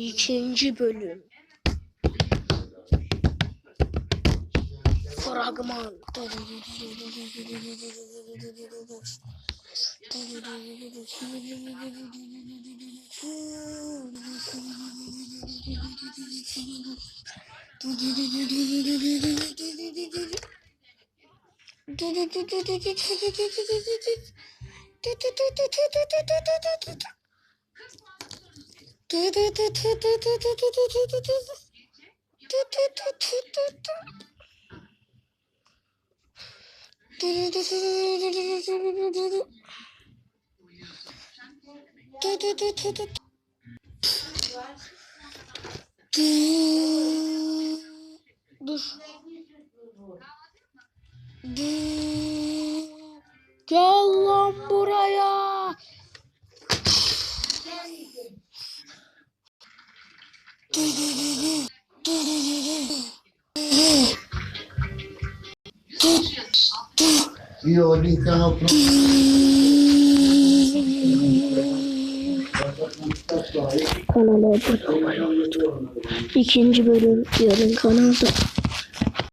İkinci bölüm. Fragman. Dur. Gel lan buraya. Io all'interno Kanala abone olmayı unutmayın. İkinci bölüm yarın kanalda.